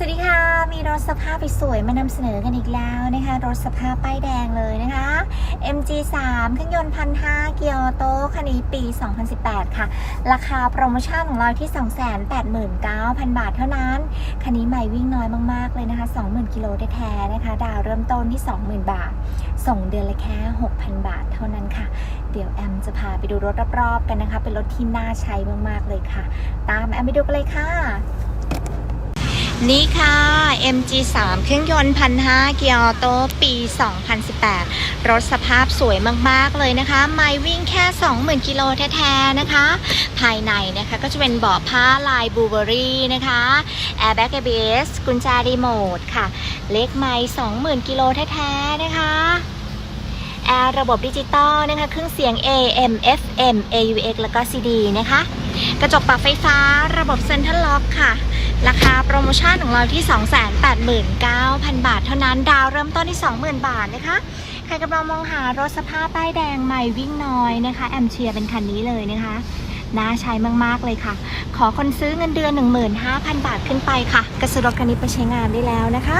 สวัสดีค่ะ มีรถสภาพสวยมานำเสนอกันอีกแล้วนะคะ รถสภาพป้ายแดงเลยนะคะ MG3 เครื่องยนต์พันห้าเกียร์โตคันนี้ปี 2018 ค่ะ ราคาโปรโมชั่นของเราที่ 289,000 บาทเท่านั้น คันนี้ใหม่วิ่งน้อยมาก ๆ เลยนะคะ 20,000 กิโลแท้ๆนะคะ ดาวเริ่มต้นที่ 20,000 บาท ส่งเดือนละแค่ 6,000 บาทเท่านั้นค่ะ เดี๋ยวแอมจะพาไปดูรถรอบๆกันนะคะ เป็นรถที่น่าใช้มากๆเลยค่ะ ตามแอมไปดูกันเลยค่ะ นี่ค่ะ MG3 เครื่องยนต์พันห้าเกียร์ออโต้ปี 2018 รถสภาพสวยมากๆเลยนะคะ ไม่วิ่งแค่ 20,000 กิโลแท้ๆนะคะ ภายในนะคะก็จะเป็นเบาะผ้าลายบูเบอรี่นะคะ Airbag ABS กุญแจรีโมทค่ะ เลขไม้20,000 กิโลแท้ๆนะคะแอร์ระบบดิจิตอลนะคะ เครื่องเสียง AM FM AUX แล้วก็ CD นะคะ กระจกปรับไฟฟ้าระบบเซ็นทรัลล็อกค่ะ ราคาโปรโมชั่นของเราที่ 289,000 บาทเท่านั้นดาวเริ่มต้นที่ 20,000 บาทนะคะ ใครกำลังมองหารถสภาพป้ายแดงใหม่วิ่งน้อยนะคะ แอมเชียเป็นคันนี้เลยนะคะน่าใช้มาก ๆ เลยค่ะ ขอคนซื้อเงินเดือน 15,000 บาทขึ้นไปค่ะกระสุรถคันนี้ไปใช้งานได้แล้วนะคะ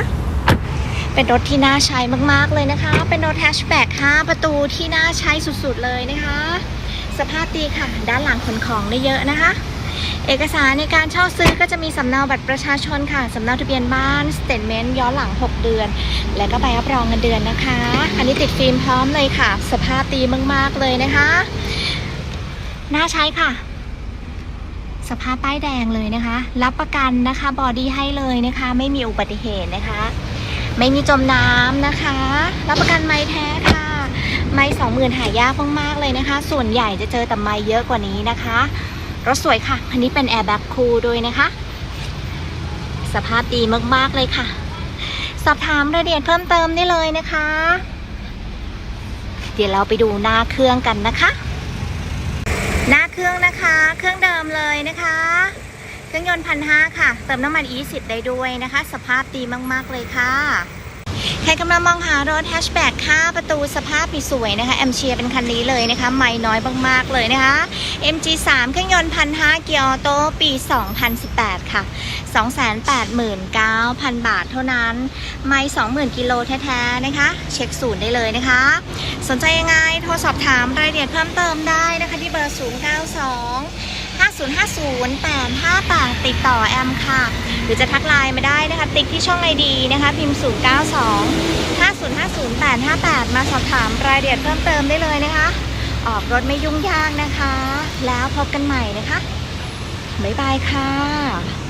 เป็นรถที่น่าใช้มาก ๆ เลยนะคะ เป็นรถแฮชแบ็ก5ประตูที่น่าใช้สุด ๆ เลยนะคะ สภาพดีค่ะ ด้านหลังขนของได้เยอะนะคะ เอกสารในการเช่าซื้อก็จะมีสำเนาบัตรประชาชนค่ะสำเนาทะเบียนบ้านสเตทเมนต์ย้อนหลัง 6 เดือน และก็ใบรับรองเงินเดือนนะคะ อันนี้ติดฟิล์มพร้อมเลยค่ะ สภาพดีมากๆเลยนะคะน่าใช้ค่ะ สภาพป้ายแดงเลยนะคะ รับประกันนะคะบอดี้ให้เลยนะคะ ไม่มีอุบัติเหตุนะคะ ไม่มีจมน้ำนะคะ รับประกันไม้แท้ค่ะ ไม้สองหมื่นหายากมากๆเลยนะคะ ส่วนใหญ่จะเจอแต่ไม้เยอะกว่านี้นะคะ รถสวยค่ะคันนี้เป็นแอร์แบ็กคูลด้วยนะคะ สภาพดีมากๆเลยค่ะ สอบถามรายละเอียดเพิ่มเติมได้เลยนะคะ เดี๋ยวเราไปดูหน้าเครื่องกันนะคะ หน้าเครื่องนะคะ เครื่องเดิมเลยนะคะ เครื่องยนต์พันห้าค่ะ เติมน้ำมัน E10 ได้ด้วยนะคะ สภาพดีมากๆเลยค่ะ ใครกำลังมองหารถแฮชแบ็ก5ประตูสภาพสวยนะคะแอมเชียเป็นคันนี้เลยนะคะ ไม่น้อยมากๆเลยนะคะ MG3 เครื่องยนต์พันห้าเกียร์ออโต้ปี 2018 ค่ะ 289,000 บาทเท่านั้น ไม่20,000 กิโลแท้ๆนะคะ เช็คศูนย์ได้เลยนะคะ สนใจยังไงโทรสอบถามรายละเอียดเพิ่มเติมได้นะคะที่เบอร์ 092 5050 858 ติดต่อแอมค่ะ รือจะทักไลน์มาได้นะคะ ติ๊กที่ช่องไอดีนะคะ พิมพ์ 092 5050 858 มาสอบถามรายละเอียดเพิ่มเติมได้เลยนะคะ ออกรถไม่ยุ่งยากนะคะ แล้วพบกันใหม่นะคะ บ๊ายบายค่ะ